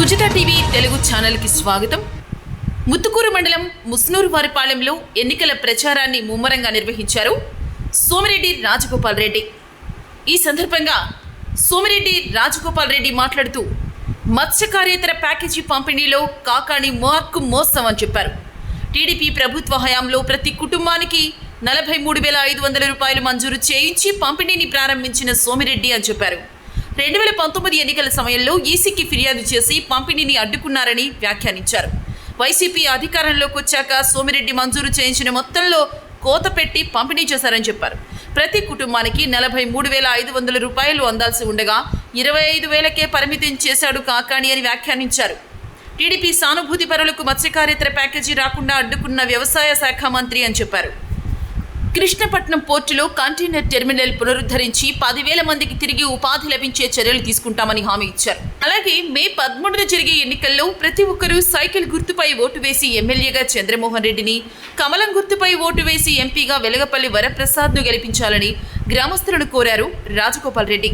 Sujitha TV Telugu ఛానల్కి స్వాగతం. ముత్తుకూరు మండలం ముస్నూరు వారిపాలెంలో ఎన్నికల ప్రచారాన్ని ముమ్మరంగా నిర్వహించారు సోమిరెడ్డి రాజగోపాల్ రెడ్డి. ఈ సందర్భంగా సోమిరెడ్డి రాజగోపాల్ రెడ్డి మాట్లాడుతూ మత్స్యకార్యేతర ప్యాకేజీ పంపిణీలో కాకాణి మార్కు మోసం అని చెప్పారు. టీడీపీ ప్రభుత్వ హయాంలో ప్రతి కుటుంబానికి నలభై మూడు వేల ఐదు వందల రూపాయలు మంజూరు చేయించి పంపిణీని ప్రారంభించిన సోమిరెడ్డి అని చెప్పారు. రెండు వేల పంతొమ్మిది ఎన్నికల సమయంలో ఈసీకి ఫిర్యాదు చేసి పంపిణీని అడ్డుకున్నారని వ్యాఖ్యానించారు. వైసీపీ అధికారంలోకి వచ్చాక సోమిరెడ్డి మంజూరు చేయించిన మొత్తంలో కోత పెట్టి పంపిణీ చేశారని చెప్పారు. ప్రతి కుటుంబానికి నలభై మూడు వేల ఐదు వందల రూపాయలు అందాల్సి ఉండగా ఇరవై ఐదు వేలకే పరిమితం చేశాడు కాకాణి అని వ్యాఖ్యానించారు. టీడీపీ సానుభూతి పరులకు మత్స్యకార్యేతర ప్యాకేజీ రాకుండా అడ్డుకున్న వ్యవసాయ శాఖ మంత్రి అని చెప్పారు. కృష్ణపట్నం పోర్టులో కంటైనర్ టెర్మినల్ పునరుద్ధరించి పదివేల మందికి తిరిగి ఉపాధి లభించే చర్యలు తీసుకుంటామని హామీ ఇచ్చారు. అలాగే మే పదమూడున జరిగే ఎన్నికల్లో ప్రతి ఒక్కరూ సైకిల్ గుర్తుపై ఓటు వేసి ఎమ్మెల్యేగా చంద్రమోహన్ రెడ్డిని కమలం గుర్తుపై ఓటు వేసి ఎంపీగా వెలగపల్లి వరప్రసాద్ను గెలిపించాలని గ్రామస్తులను కోరారు రాజగోపాల్ రెడ్డి.